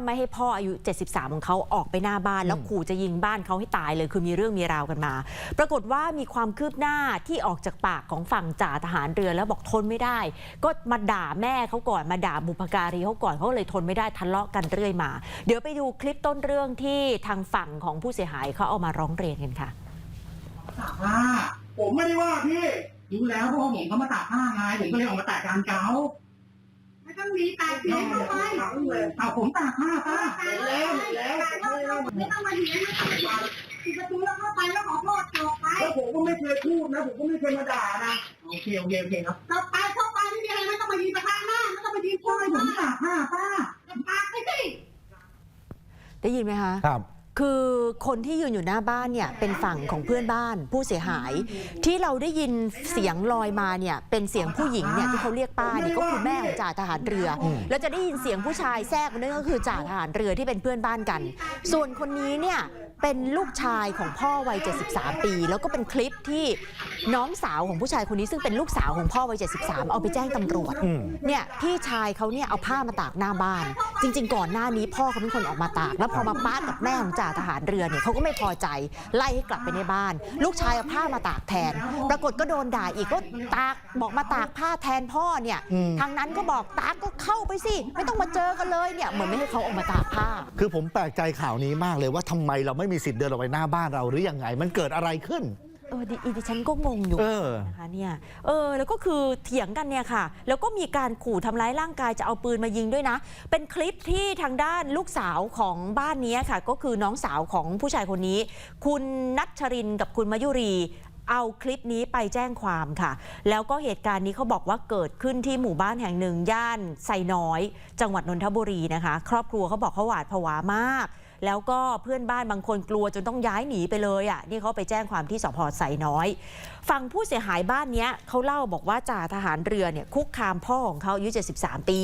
ามไม่ให้พ่ออายุ 73 ของเขาออกไปหน้าบ้าน แล้วขู่จะยิงบ้านเขาให้ตายเลย คือมีเรื่องมีราวกันมา ปรากฏว่ามีความคืบหน้าที่ออกจากปากของฝั่งจ่าทหารเรือแล้วบอกทนไม่ได้ ก็มาด่าแม่เขาก่อนมาด่าบุพการีเขาก่อนเขาเลยทนไม่ได้ทะเลาะกันเรื่อยมา เดี๋ยวไปดูคลิปต้นเรื่องที่ทางฝั่งของผู้เสียหายเขาเอามาร้องเรียนกันค่ะตากผ้าผมไม่ได้ว่าพี่รู้แล้วเพราะว่าผมเขามาตากผ้าไงผมก็เลยออกมาตากการเกาไม่ ต้องมีตากเสียงเข้าไปเอาผมตากผ้าป้าตากแล้วแล้วไม่ต้องมาเถียงไม่ต้องมาปิดประตูแล้วเข้าไปแล้วขอโทษจบไปแล้วผมก็ไม่เคยพูดนะผมก็ไม่เคยมาด่านะโอเคโอเคโอเคครับจบไปเข้าไปไม่มีอะไรไม่ต้องมายืนประทานหน้าไม่ต้องมายืนทำไมผมตากผ้าป้าตากไปสิได้ยินไหมคะครับ คือคนที่ยืนอยู่หน้าบ้านเนี่ยเป็นฝั่งของเพื่อนบ้านผู้เสียหาย ที่เราได้ยินเสียงลอยมาเนี่ยเป็นเสียงผู้หญิงเนี่ยที่เขาเรียกป้าเนี่ยก็คือแม่ของจ่าทหารเรืออมแล้วจะได้ยินเสียงผู้ชายแทรกมาด้วยก็คือจ่าทหารเรือที่เป็นเพื่อนบ้านกัน ส่วนคนนี้เนี่ยเป็นลูกชายของพ่อวัย 73 ปี แล้วก็เป็นคลิปที่น้องสาวของผู้ชายคนนี้ซึ่งเป็นลูกสาวของพ่อวัย 73 เอาไปแจ้งตำรวจอืมเนี่ยพี่ชายเขาเนี่ยเอาผ้ามาตากหน้าบ้าน จริง ๆ ก่อนหน้านี้พ่อเขาเป็นคนออกมาตาก แล้วพอมาป้ากับแม่ของจ่าทหารเรือเนี่ยเขาก็ไม่พอใจไล่ให้กลับไปในบ้าน ลูกชายเอาผ้ามาตากแทน ปรากฏก็โดนด่าอีกก็ตากบอกมาตากผ้าแทนพ่อเนี่ยอืมทางนั้นก็บอกตากก็เข้าไปสิไม่ต้องมาเจอกันเลยเนี่ยเหมือนไม่ให้เขาออกมาตากผ้า คือผมแปลกใจข่าวนี้มากเลยว่าทำไมเราไม่มีสิทธิ์เดินออกไปหน้าบ้านเราหรือยังไง มันเกิดอะไรขึ้น เออดิอีดิฉันก็งงอยู่เออ นะคะเนี่ยเออแล้วก็คือเถียงกันเนี่ยค่ะ แล้วก็มีการขู่ทำร้ายร่างกายจะเอาปืนมายิงด้วยนะ เป็นคลิปที่ทางด้านลูกสาวของบ้านนี้ค่ะ ก็คือน้องสาวของผู้ชายคนนี้ คุณนัชรินทร์กับคุณมายุรี เอาคลิปนี้ไปแจ้งความค่ะ แล้วก็เหตุการณ์นี้เขาบอกว่าเกิดขึ้นที่หมู่บ้านแห่งหนึ่งย่านไซน้อย จังหวัดนนทบุรีนะคะ ครอบครัวเขาบอกเขาหวาดผวามาก แล้วก็เพื่อนบ้านบางคนกลัวจนต้องย้ายหนีไปเลยอะนี่เขาไปแจ้งความที่สพไซน้อยฝั่งผู้เสียหายบ้านเนี้ยเขาเล่าบอกว่าจ่าทหารเรือเนี่ยคุกคามพ่อของเขาอายุ73 ปี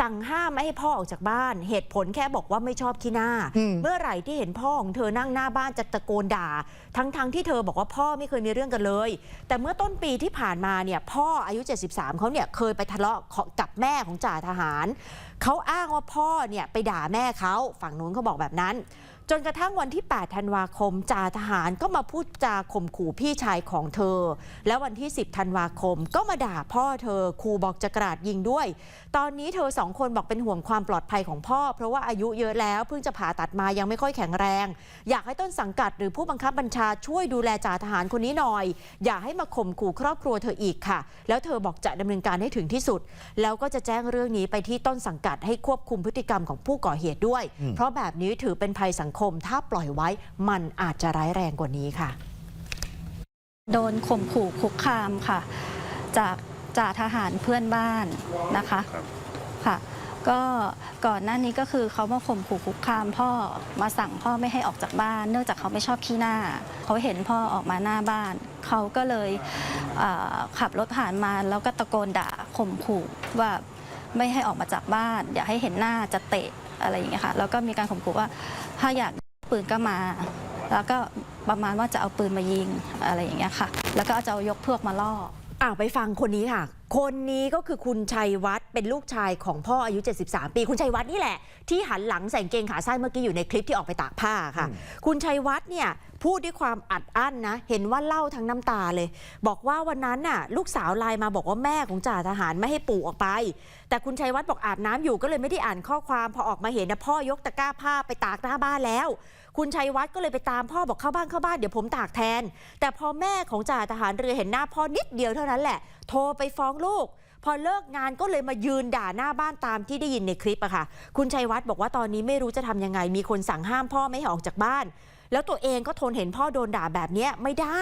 สั่งห้ามไม่ให้พ่อออกจากบ้าน เหตุผลแค่บอกว่าไม่ชอบขี้หน้าอืมเมื่อไหร่ที่เห็นพ่อของเธอนั่งหน้าบ้านจะตะโกนด่า ทั้งๆที่เธอบอกว่าพ่อไม่เคยมีเรื่องกันเลย แต่เมื่อต้นปีที่ผ่านมาเนี่ยพ่ออายุ 73เขาเนี่ยเคยไปทะเลาะกับแม่ของจ่าทหารเขาอ้างว่าพ่อเนี่ยไปด่าแม่เขาฝั่งนู้นเขาบอกแบบนั้น้น จนกระทั่งวันที่ 8 ธันวาคม จ่าทหารก็มาพูดจาข่มขู่พี่ชายของเธอ แล้ววันที่ 10 ธันวาคม ก็มาด่าพ่อเธอขู่บอกจะกราดยิงด้วย ตอนนี้เธอสองคนบอกเป็นห่วงความปลอดภัยของพ่อ เพราะว่าอายุเยอะแล้วเพิ่งจะผ่าตัดมายังไม่ค่อยแข็งแรง อยากให้ต้นสังกัดหรือผู้บังคับบัญชาช่วยดูแลจ่าทหารคนนี้หน่อย อย่าให้มาข่มขู่ครอบครัวเธออีกค่ะ แล้วเธอบอกจะดำเนินการให้ถึงที่สุด แล้วก็จะแจ้งเรื่องนี้ไปที่ต้นสังกัดให้ควบคุมพฤติกรรมของผู้ก่อเหตุด้วยอืมเพราะแบบนี้ถือเป็นภัยสังคมถ้าปล่อยไว้มันอาจจะร้ายแรงกว่านี้ค่ะ โดนข่มขู่คุกคามค่ะ จากจ่าทหารเพื่อนบ้านนะคะค่ะ ก็ก่อนหน้านี้ก็คือเขามาข่มขู่คุกคามพ่อมาสั่งพ่อไม่ให้ออกจากบ้าน เนื่องจากเขาไม่ชอบขี้หน้า เขาเห็นพ่อออกมาหน้าบ้าน เขาก็เลยเอ่อขับรถผ่านมาแล้วก็ตะโกนด่าข่มขู่ว่าไม่ให้ออกมาจากบ้าน อย่าให้เห็นหน้าจะเตะ อะไรอย่างเงี้ยค่ะแล้วก็มีการข่มขู่ว่าถ้าอยากปืนก็มา แล้วก็ประมาณว่าจะเอาปืนมายิงอะไรอย่างเงี้ยค่ะ แล้วก็จะเอายกพวกมาล่อ อ่าไปฟังคนนี้ค่ะ คนนี้ก็คือคุณชัยวัฒน์เป็นลูกชายของพ่ออายุ 73 ปี คุณชัยวัฒน์นี่แหละ ที่หันหลังใส่กางเกงขาสั้นเมื่อกี้อยู่ในคลิปที่ออกไปตากผ้าค่ะ คุณชัยวัฒน์เนี่ยพูดด้วยความอัดอั้นนะ เห็นว่าเล่าทั้งน้ำตาเลย บอกว่าวันนั้นน่ะ ลูกสาวไลน์มาบอกว่าแม่ของจ่าทหารไม่ให้ปู่ออกไป แต่คุณชัยวัฒน์บอกอาบน้ำอยู่ก็เลยไม่ได้อ่านข้อความพอออกมาเห็นนะพ่อยกตะกร้าผ้าไปตากหน้าบ้านแล้ว คุณชัยวัฒน์ก็เลยไปตามพ่อบอกเข้าบ้านเข้าบ้านเดี๋ยวผมตากแทน แต่พอแม่ของจ่าทหารเรือเห็นหน้าพ่อนิดเดียวเท่านั้นแหละ โทรไปฟ้องลูก พอเลิกงานก็เลยมายืนด่าหน้าบ้านตามที่ได้ยินในคลิปอะค่ะ คุณชัยวัฒน์บอกว่าตอนนี้ไม่รู้จะทำยังไง มีคนสั่งห้ามพ่อไม่ให้ออกจากบ้าน แล้วตัวเองก็ทนเห็นพ่อโดนด่าแบบนี้ไม่ได้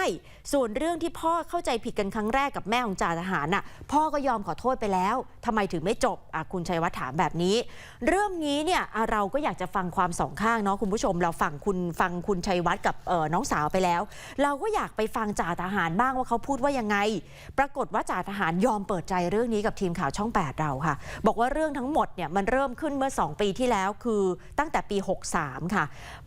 ส่วนเรื่องที่พ่อเข้าใจผิดกันครั้งแรกกับแม่ของจ่าทหารน่ะ พ่อก็ยอมขอโทษไปแล้วทำไมถึงไม่จบคุณชัยวัฒน์ถามแบบนี้ เรื่องนี้เนี่ยเราก็อยากจะฟังความสองข้างเนาะคุณผู้ชม เราฟังคุณฟังคุณชัยวัฒน์กับน้องสาวไปแล้ว เราก็อยากไปฟังจ่าทหารบ้างว่าเขาพูดว่ายังไง ปรากฏว่าจ่าทหารยอมเปิดใจเรื่องนี้กับทีมข่าวช่อง 8 เราค่ะ บอกว่าเรื่องทั้งหมดเนี่ยมันเริ่มขึ้นเมื่อ 2 ปีที่แล้วคือตั้งแต่ปี 63 ค่ะ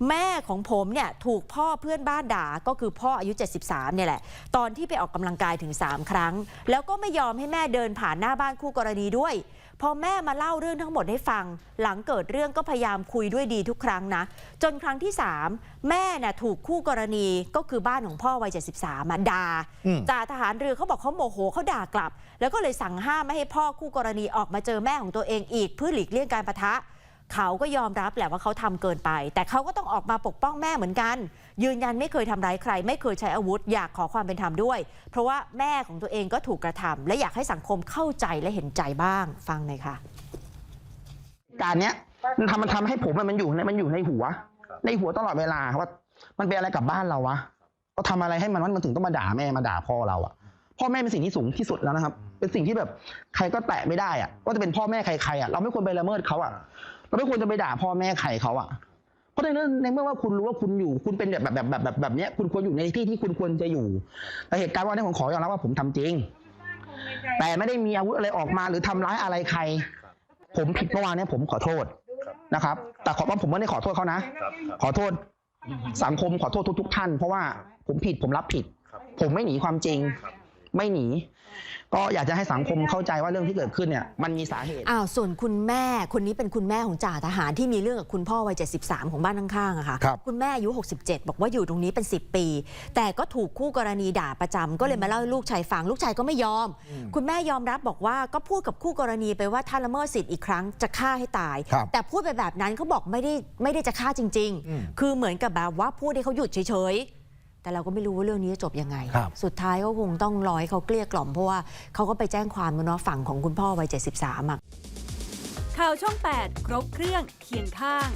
แม่ของผมเนี่ยถูกพ่อเพื่อนบ้านด่าก็คือพ่ออายุ 73 เนี่ยแหละ ตอนที่ไปออกกำลังกายถึง 3 ครั้ง แล้วก็ไม่ยอมให้แม่เดินผ่านหน้าบ้านคู่กรณีด้วย พอแม่มาเล่าเรื่องทั้งหมดให้ฟัง หลังเกิดเรื่องก็พยายามคุยด้วยดีทุกครั้งนะ จนครั้งที่ 3 แม่น่ะถูกคู่กรณีก็คือบ้านของพ่อวัย 73มาด่าอืมจ่าทหารเรือเขาบอกเขาโมโหเขาด่ากลับ แล้วก็เลยสั่งห้ามไม่ให้พ่อคู่กรณีออกมาเจอแม่ของตัวเองอีกเพื่อหลีกเลี่ยงการปะทะ เขาก็ยอมรับแหละว่าเขาทำเกินไป แต่เขาก็ต้องออกมาปกป้องแม่เหมือนกัน ยืนยันไม่เคยทำร้ายใคร ไม่เคยใช้อาวุธ อยากขอความเป็นธรรมด้วย เพราะว่าแม่ของตัวเองก็ถูกกระทำและอยากให้สังคมเข้าใจและเห็นใจบ้าง ฟังหน่อยค่ะ การเนี้ยมันทำมันทำให้ผมมันอยู่ในมันอยู่ในหัว ในหัวตลอดเวลาว่า มันเป็นอะไรกับบ้านเราวะเราทำอะไรให้มันมันถึงต้องมาด่าแม่มาด่าพ่อเราอะพ่อแม่เป็นสิ่งที่สูงที่สุดแล้วนะครับ เป็นสิ่งที่แบบใครก็แตะไม่ได้อะว่าจะเป็นพ่อแม่ใครๆอะเราไม่ควรไปละเมิดเขาอะ เราไม่ควรจะไปด่าพ่อแม่ใครเขาอะเพราะในเมื่อในเมื่อว่าคุณรู้ว่าคุณอยู่ คุณเป็นแบบแบบแบบแบบแบบเนี้ย คุณควรอยู่ในที่ที่คุณควรจะอยู่ แต่เหตุการณ์วันนี้ผมขอยอมรับว่าผมทำจริง แต่ไม่ได้มีอาวุธอะไรออกมาหรือทำร้ายอะไรใคร ผมผิดเมื่อวานนี้ผมขอโทษนะครับ แต่ขอว่าผมไม่ได้ขอโทษเขานะ ขอโทษสังคมขอโทษทุกๆท่าน เพราะว่าผมผิดผมรับผิด ผมไม่หนีความจริง ไม่หนี ก็อยากจะให้สังคมเข้าใจว่าเรื่องที่เกิดขึ้นเนี่ยมันมีสาเหตุอ้าวส่วนคุณแม่คนนี้เป็นคุณแม่ของจ่าทหารที่มีเรื่องกับคุณพ่อวัย73 ของบ้านข้างๆอะค่ะครับ คุณแม่อายุ 67 บอกว่าอยู่ตรงนี้เป็น 10 ปี แต่ก็ถูกคู่กรณีด่าประจำก็เลยมาเล่าให้ลูกชายฟังลูกชายก็ไม่ยอม คุณแม่ยอมรับบอกว่าก็พูดกับคู่กรณีไปว่าถ้าละเมิดสิทธิ์อีกครั้งจะฆ่าให้ตาย ครับ แต่พูดไปแบบนั้นเขาบอกไม่ได้ไม่ได้จะฆ่าจริงอืมๆคือเหมือนกับแบบว่าพูดให้เขาหยุดเฉยๆ แต่เราก็ไม่รู้ว่าเรื่องนี้จะจบยังไง ครับสุดท้ายก็คงต้องรอให้เขาเกลี้ยกล่อมเพราะว่าเขาก็ไปแจ้งความแล้วเนาะฝั่งของคุณพ่อวัย73อะข่าวช่อง 8 ครบเครื่องเคียงข้าง